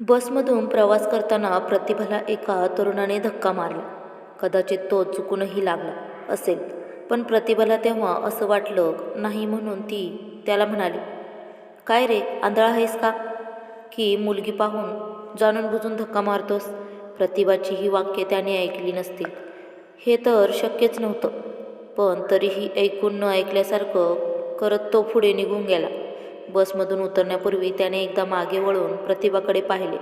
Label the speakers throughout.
Speaker 1: बसमधून प्रवास करताना प्रतिभाला एका तरुणाने धक्का मारला. कदाचित तो चुकूनही लागला असेल पण प्रतिभाला तेव्हा असं वाटलं नाही म्हणून ती त्याला म्हणाली काय रे आंधळा आहेस का? की मुलगी पाहून जाणून बुजून धक्का मारतोस? प्रतिभाची ही वाक्ये त्याने ऐकली नसतील. हे तर शक्यच नव्हतं पण तरीही ऐकून न ऐकल्यासारखं करत तो पुढे निघून गेला. बसमधून उतरण्यापूर्वी त्याने एकदा मागे वळून प्रतिभाकडे पाहिले.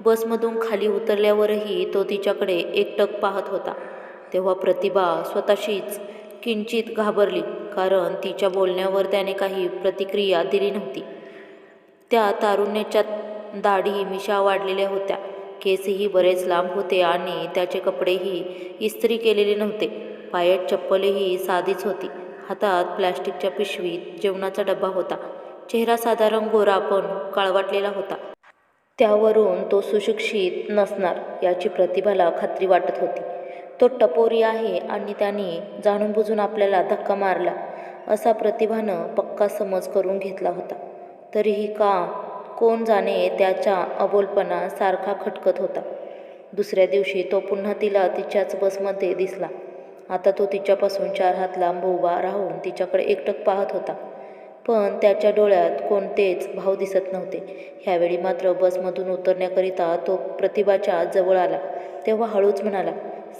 Speaker 1: बसमधून खाली उतरल्यावरही तो तिच्याकडे एकटक पाहत होता. तेव्हा प्रतिभा स्वतःशीच किंचित घाबरली कारण तिच्या बोलण्यावर त्याने काही प्रतिक्रिया दिली नव्हती. त्या तारुण्याच्या दाढी मिशा वाढलेल्या होत्या. केसही बरेच लांब होते आणि त्याचे कपडेही इस्त्री केलेले नव्हते. पायात चप्पलही साधीच होती. हातात प्लॅस्टिकच्या पिशवीत जेवणाचा डबा होता. चेहरा साधारण गोरा पण काळवाटलेला होता. त्यावरून तो सुशिक्षित नसणार याची प्रतिभाला खात्री वाटत होती. तो टपोरी आहे आणि त्याने जाणून बुजून आपल्याला धक्का मारला असा प्रतिभानं पक्का समज करून घेतला होता. तरीही का कोण जाणे त्याच्या अबोलपणा सारखा खटकत होता. दुसऱ्या दिवशी तो पुन्हा तिला तिच्याच बसमध्ये दिसला. आता तो तिच्यापासून चार हात लांब उभा राहून तिच्याकडे एकटक पाहत होता. पण त्याच्या डोळ्यात कोणतेच भाव दिसत नव्हते. ह्यावेळी मात्र बसमधून उतरण्याकरिता तो प्रतिभाच्या जवळ आला. तेव्हा हळूच म्हणाला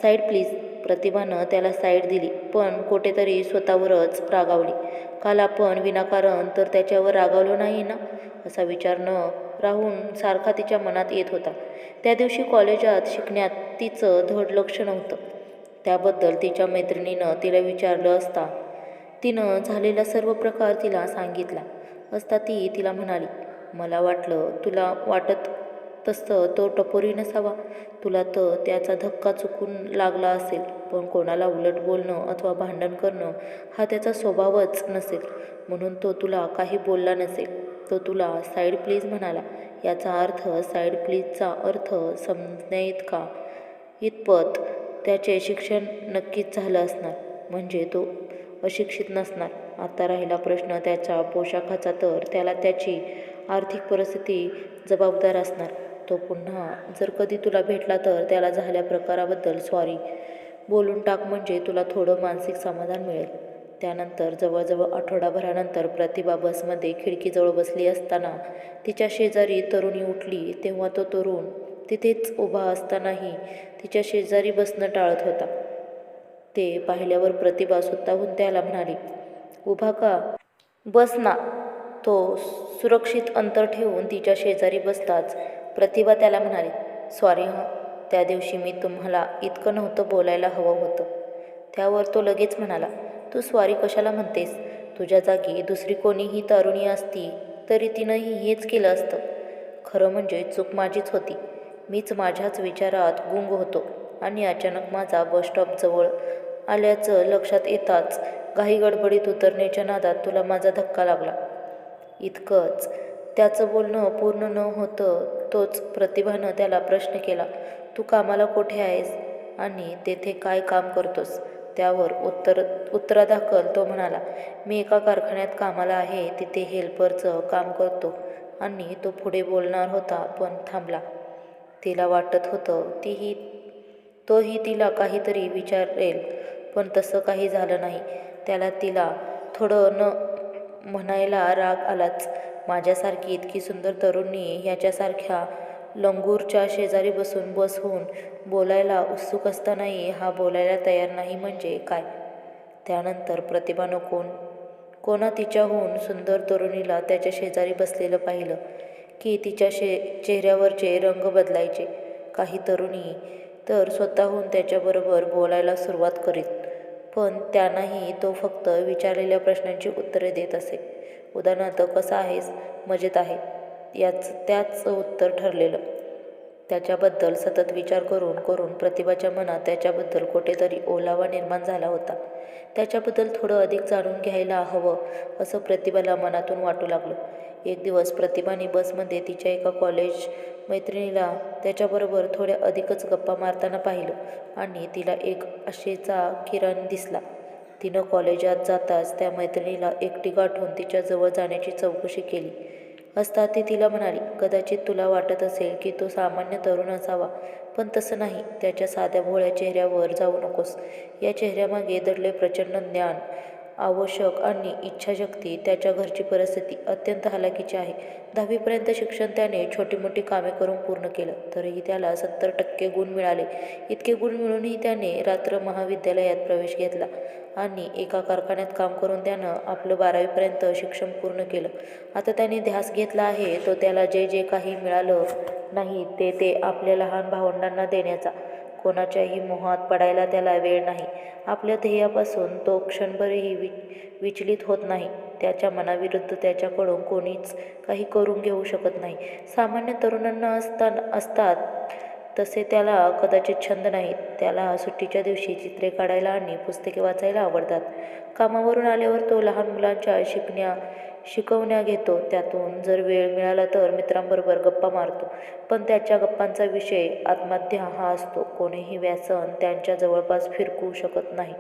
Speaker 1: साईड प्लीज. प्रतिभानं त्याला साईड दिली पण कुठेतरी स्वतःवरच रागावली. काल आपण विनाकारण तर त्याच्यावर रागावलो नाही ना? असा विचार न राहून सारखा तिच्या मनात येत होता. त्या दिवशी कॉलेजात शिकण्यात तिचं धड लक्ष नव्हतं. त्याबद्दल तिच्या मैत्रिणीनं तिला विचारलं असता तिनं झालेला सर्व प्रकार तिला सांगितला. असता ती तिला म्हणाली मला वाटलं तुला वाटत तसं तो टपोरी नसावा. तुला तर त्याचा धक्का चुकून लागला असेल. पण कोणाला उलट बोलणं अथवा भांडण करणं हा त्याचा स्वभावच नसेल. म्हणून तो तुला काही बोलला नसेल. तो तुला साईड प्लीज म्हणाला. याचा अर्थ साईड प्लीजचा अर्थ समजण्याइतका इतपत त्याचे शिक्षण नक्कीच झालं असणार. म्हणजे तो अशिक्षित नसणार. आता राहिला प्रश्न त्याच्या पोशाखाचा तर त्याला त्याची आर्थिक परिस्थिती जबाबदार असणार. तो पुन्हा जर कधी तुला भेटला तर त्याला झाल्या प्रकाराबद्दल सॉरी बोलून टाक म्हणजे तुला थोडं मानसिक समाधान मिळेल. त्यानंतर जवळजवळ आठवडाभरानंतर प्रतिभा बसमध्ये खिडकीजवळ बसली असताना तिच्या शेजारी तरुणी उठली तेव्हा तो तरुण तिथेच उभा असतानाही तिच्या शेजारी बसणं टाळत होता. ते पाहिल्यावर प्रतिभा स्वतःहून त्याला म्हणाली उभा का? बस ना. तो सुरक्षित अंतर ठेवून तिच्या शेजारी बसताच. प्रतिभा त्याला म्हणाली सॉरी हं. त्या दिवशी मी तुम्हाला इतकं नव्हतं बोलायला हवं होतं. त्यावर तो लगेच म्हणाला तू स्वारी कशाला म्हणतेस? तुझ्या जागी दुसरी कोणीही तरुणी असती तरी तिनंही हेच केलं असतं. खरं म्हणजे चूक माझीच होती. मीच माझ्याच विचारात गुंग होतो. आणि अचानक माझा बसस्टॉपजवळ आल्याचं लक्षात येताच घाई गडबडीत उतरण्याच्या नादात तुला माझा धक्का लागला. इतकंच. त्याचं बोलणं पूर्ण न होतं तोच प्रतिभानं त्याला प्रश्न केला तू कामाला कुठे आहेस आणि तेथे काय काम करतोस? त्यावर उत्तर उत्तरादाखल तो म्हणाला मी एका कारखान्यात कामाला आहे तिथे हेल्परचं काम करतो आणि तो पुढे बोलणार होता पण थांबला. तिला वाटत होतं तीही तोही तिला काहीतरी विचारेल. पण तसं काही झालं नाही. त्याला तिला थोडं न म्हणायला राग आलाच. माझ्यासारखी इतकी सुंदर तरुणी ह्याच्यासारख्या लंगूरच्या शेजारी बसून बसवून बोलायला उत्सुक असतानाही हा बोलायला तयार नाही म्हणजे काय? त्यानंतर प्रतिभानं कोण कोणा तिच्याहून सुंदर तरुणीला त्याच्या शेजारी बसलेलं पाहिलं की तिच्या शे चेहऱ्यावरचे रंग बदलायचे. काही तरुणी तर स्वतःहून त्याच्याबरोबर बोलायला सुरुवात करीत. पण त्यांनाही तो फक्त विचारलेल्या प्रश्नांची उत्तरे देत असे. उदाहरणार्थ कसा आहेस? मजेत आहे. याच त्याच उत्तर ठरलेलं. त्याच्याबद्दल सतत विचार करून करून प्रतिभाच्या मनात त्याच्याबद्दल कुठेतरी ओलावा निर्माण झाला होता. त्याच्याबद्दल थोडं अधिक जाणून घ्यायला हवं असं प्रतिभाला मनातून वाटू लागलं. एक दिवस प्रतिभाने बसमध्ये तिच्या एका कॉलेज मैत्रिणीला त्याच्याबरोबर थोड्या अधिकच गप्पा मारताना पाहिलं आणि तिला एक आशेचा किरण दिसला. तिनं कॉलेजात जाताच त्या मैत्रिणीला एकटी गाठून तिच्याजवळ जाण्याची चौकशी केली. असता ती तिला म्हणाली कदाचित तुला वाटत असेल की तो सामान्य तरुण असावा पण तसं नाही. त्याच्या साध्या भोळ्या चेहऱ्यावर जाऊ नकोस. या चेहऱ्यामागे दडले प्रचंड ज्ञान. आवश्यक आणि इच्छाशक्ती त्याच्या घरची परिस्थिती अत्यंत हलाखीची आहे. दहावीपर्यंत शिक्षण त्याने छोटी मोठी कामे करून पूर्ण केलं तरीही त्याला सत्तर टक्के गुण मिळाले. इतके गुण मिळूनही त्याने रात्र महाविद्यालयात प्रवेश घेतला आणि एका कारखान्यात काम करून त्यानं आपलं बारावीपर्यंत शिक्षण पूर्ण केलं. आता त्याने ध्यास घेतला आहे तो त्याला जे जे काही मिळालं नाही ते ते आपल्या लहान भावंडांना देण्याचा कोणाच्याही मोहात पडायला त्याला वेळ नाही. आपल्या ध्येयापासून तो क्षणभरही वि विचलित होत नाही. त्याच्या मनाविरुद्ध त्याच्याकडून कोणीच काही करून घेऊ शकत नाही. सामान्य तरुणांना असता असतात तसे त्याला कदाचित छंद नाहीत. त्याला सुट्टीच्या दिवशी चित्रे काढायला आणि पुस्तके वाचायला आवडतात. कामावरून आल्यावर तो लहान मुलांच्या शिकण्या शिकवण्या घेतो त्यातून जर वेळ मिळाला तर मित्रांबरोबर गप्पा मारतो. पण त्याच्या गप्पांचा विषय आत्महत्या हा असतो. कोणीही व्यसन त्यांच्या जवळपास फिरकू शकत नाही.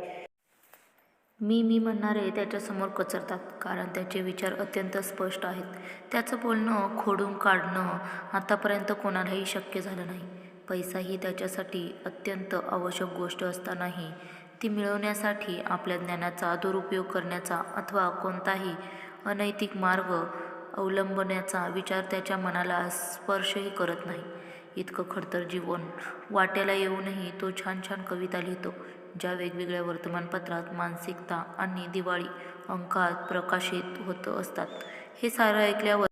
Speaker 1: मी मी म्हणणारे त्याच्यासमोर कचरतात कारण त्याचे विचार अत्यंत स्पष्ट आहेत. त्याचं बोलणं खोडून काढणं आतापर्यंत कोणालाही शक्य झालं नाही. पैसा ही त्याच्यासाठी अत्यंत आवश्यक गोष्ट असतानाही ती मिळवण्यासाठी आपल्या ज्ञानाचा दुरुपयोग करण्याचा अथवा कोणताही अनैतिक मार्ग अवलंबण्याचा विचार त्याच्या मनाला स्पर्शही करत नाही. इतकं खडतर जीवन वाट्याला येऊनही तो छान छान कविता लिहितो ज्या वेगवेगळ्या वर्तमानपत्रात मानसिकता आणि दिवाळी अंकात प्रकाशित होत असतात. हे सारं ऐकल्यावर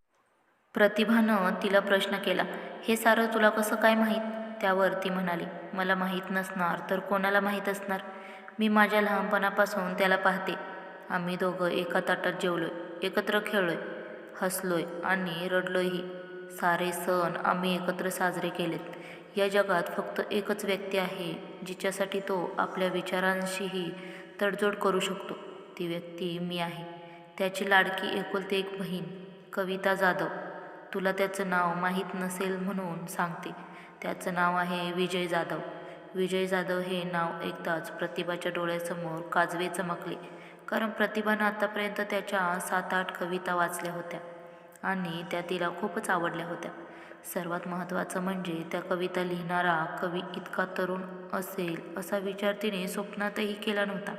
Speaker 1: प्रतिभानं तिला प्रश्न केला हे सारं तुला कसं काय माहीत? त्यावर ती म्हणाली मला माहीत नसणार तर कोणाला माहीत असणार? मी माझ्या लहानपणापासून त्याला पाहते. आम्ही दोघं एका ताटात जेवलोय. एकत्र खेळलोय हसलोय आणि रडलोयही. सारे सण आम्ही एकत्र साजरे केलेत. या जगात फक्त एकच व्यक्ती आहे जिच्यासाठी तो आपल्या विचारांशीही तडजोड करू शकतो. ती व्यक्ती मी आहे. त्याची लाडकी एकुलती एक बहीण कविता जाधव. तुला त्याचं नाव माहीत नसेल म्हणून सांगते. त्याचं नाव आहे विजय जाधव. विजय जाधव हे नाव ऐकताच प्रतिभाच्या डोळ्यासमोर काजवे चमकले. कारण प्रतिभानं आतापर्यंत त्याच्या सात आठ कविता वाचल्या होत्या आणि त्या तिला खूपच आवडल्या होत्या. सर्वात महत्त्वाचं म्हणजे त्या कविता लिहिणारा कवी इतका तरुण असेल असा विचार तिने स्वप्नातही केला नव्हता.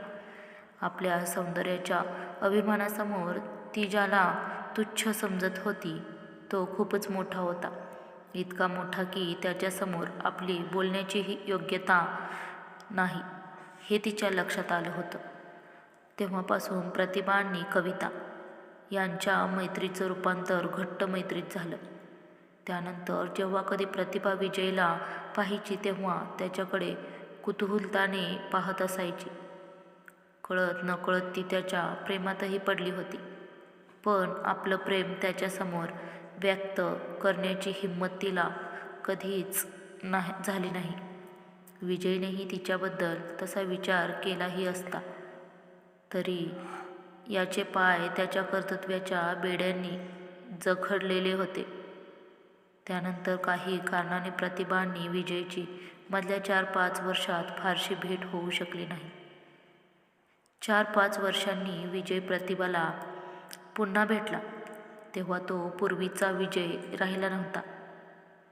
Speaker 1: आपल्या सौंदर्याच्या अभिमानासमोर ती ज्याला तुच्छ समजत होती तो खूपच मोठा होता. इतका मोठा की त्याच्यासमोर आपली बोलण्याचीही योग्यता नाही हे तिच्या लक्षात आलं होतं. तेव्हापासून प्रतिभा आणि कविता यांच्या मैत्रीचं रूपांतर घट्ट मैत्रीत झालं. त्यानंतर जेव्हा कधी प्रतिभा विजयला पाहायची तेव्हा त्याच्याकडे कुतूहलताने पाहत असायची. कळत नकळत ती त्याच्या प्रेमातही पडली होती. पण आपलं प्रेम त्याच्यासमोर व्यक्त करण्याची हिंमत तिला कधीच नाही झाली नाही. विजयनेही तिच्याबद्दल तसा विचार केलाही असता. तरी याचे पाय त्याच्या कर्तृत्वाच्या बेड्यांनी जखडलेले होते. त्यानंतर काही कारणाने प्रतिभांनी विजयची मधल्या चार पाच वर्षात फारशी भेट होऊ शकली नाही. चार पाच वर्षांनी विजय प्रतिभाला पुन्हा भेटला. तेव्हा तो पूर्वीचा विजय राहिला नव्हता.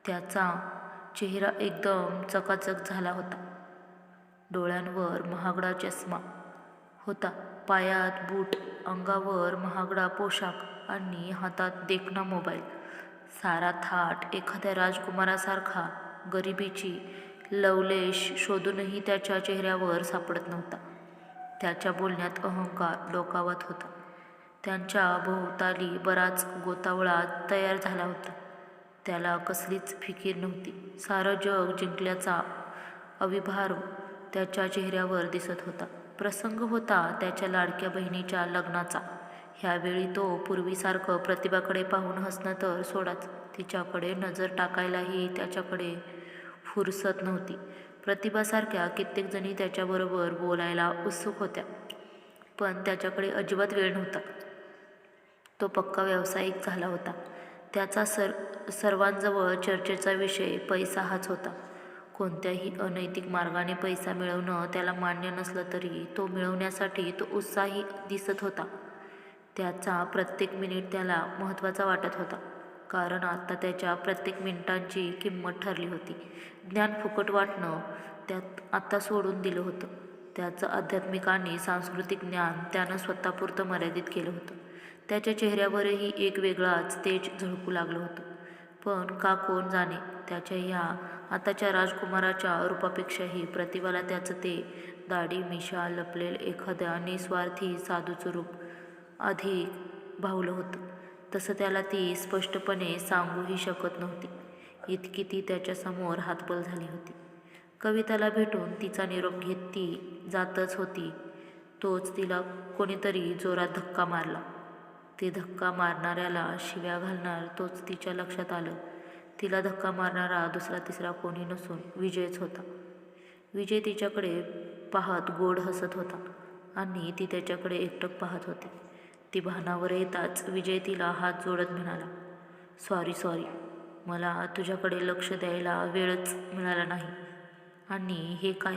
Speaker 1: त्याचा चेहरा एकदम चकाचक झाला होता. डोळ्यांवर महागडा चष्मा होता. पायात बूट अंगावर महागडा पोशाख आणि हातात देखणा मोबाईल. सारा थाट एखाद्या राजकुमारासारखा गरिबीची लवलेश शोधूनही त्याच्या चेहऱ्यावर सापडत नव्हता. त्याच्या बोलण्यात अहंकार डोकावत होता. त्यांच्या भोवताली बराच गोतावळा तयार झाला होता. त्याला कसलीच फिकीर नव्हती. सारं जग जिंकल्याचा अविभार त्याच्या चेहऱ्यावर दिसत होता. प्रसंग होता त्याच्या लाडक्या बहिणीच्या लग्नाचा. ह्यावेळी तो पूर्वीसारखं प्रतिभाकडे पाहून हसणं तर सोडाच. तिच्याकडे नजर टाकायलाही त्याच्याकडे फुरसत नव्हती. प्रतिभासारख्या कित्येकजणी त्याच्याबरोबर बोलायला उत्सुक होत्या. पण त्याच्याकडे अजिबात वेळ नव्हता. तो पक्का व्यावसायिक झाला होता. त्याचा सर सर्वांजवळ चर्चेचा विषय पैसा हाच होता. कोणत्याही अनैतिक मार्गाने पैसा मिळवणं त्याला मान्य नसलं तरी तो मिळवण्यासाठी तो उत्साही दिसत होता. त्याचा प्रत्येक मिनिट त्याला महत्त्वाचा वाटत होता. कारण आत्ता त्याच्या प्रत्येक मिनिटांची किंमत ठरली होती. ज्ञान फुकट वाटणं त्यात आत्ता सोडून दिलं होतं. त्याचं आध्यात्मिक आणि सांस्कृतिक ज्ञान त्यानं स्वतःपुरतं मर्यादित केलं होतं. त्याच्या चेहऱ्यावरही एक वेगळाच तेज झळकू लागलं होतं. पण का कोण जाणे? त्याच्या ह्या आताच्या राजकुमाराच्या रूपापेक्षाही प्रतिभाला त्याचं ते दाढी मिशा लपलेल एखाद्या निस्वार्थी साधूचं रूप अधिक भावलं होतं. तसं त्याला ती स्पष्टपणे सांगूही शकत नव्हती. इतकी ती त्याच्यासमोर हातबल झाली होती. कविताला भेटून तिचा निरोप घेत ती जातच होती. तोच तिला कोणीतरी जोरात धक्का मारला. ते धक्का मारणाऱ्याला शिव्या घालणार तोच तिच्या लक्षात आलं. तिला धक्का मारणारा दुसरा तिसरा कोणी नसून विजयच होता. विजय तिच्याकडे पाहत गोड हसत होता आणि ती त्याच्याकडे एकटक पाहत होती. ती भानावर येताच विजय तिला हात जोडत म्हणाला सॉरी सॉरी मला तुझ्याकडे लक्ष द्यायला वेळच मिळाला नाही. आणि हे काय?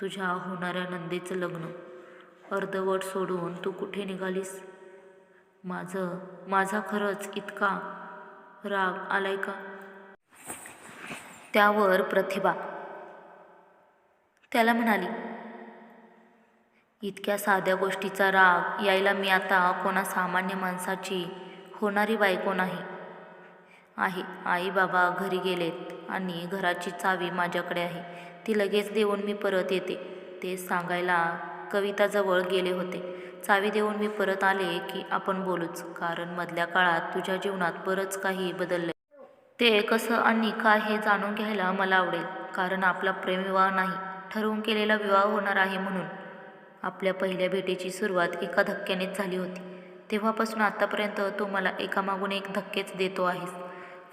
Speaker 1: तुझ्या होणाऱ्या नंदेचं लग्न. अर्धवट सोडून तू कुठे निघालीस? माझं माझा खरंच इतका राग आलाय का? त्यावर प्रतिभा. त्याला म्हणाली इतक्या साध्या गोष्टीचा राग यायला मी आता कोणा सामान्य माणसाची होणारी बायको नाही. आहे आई बाबा घरी गेलेत आणि घराची चावी माझ्याकडे आहे. ती लगेच देऊन मी परत येते. ते सांगायला कविताजवळ गेले होते. चावी देऊन मी परत आले की आपण बोलूच कारण मधल्या काळात तुझ्या जीवनात बरंच काही बदललं ते कसं आणि काय हे जाणून घ्यायला मला आवडेल कारण आपला प्रेमविवाह नाही ठरवून केलेला विवाह होणार आहे म्हणून. आपल्या पहिल्या भेटीची सुरुवात एका धक्क्यानेच झाली होती. तेव्हापासून आत्तापर्यंत तो मला एकामागून एक धक्केच देतो आहेस.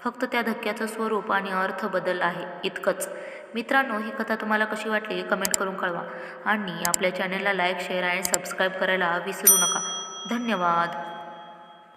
Speaker 1: फक्त त्या धक्क्याचं स्वरूप आणि अर्थ बदल आहे इतकंच. मित्रांनो ही कथा तुम्हाला कशी वाटली कमेंट करून कळवा. आणि आपल्या चॅनलला लाईक शेअर आणि सबस्क्राईब करायला विसरू नका. धन्यवाद.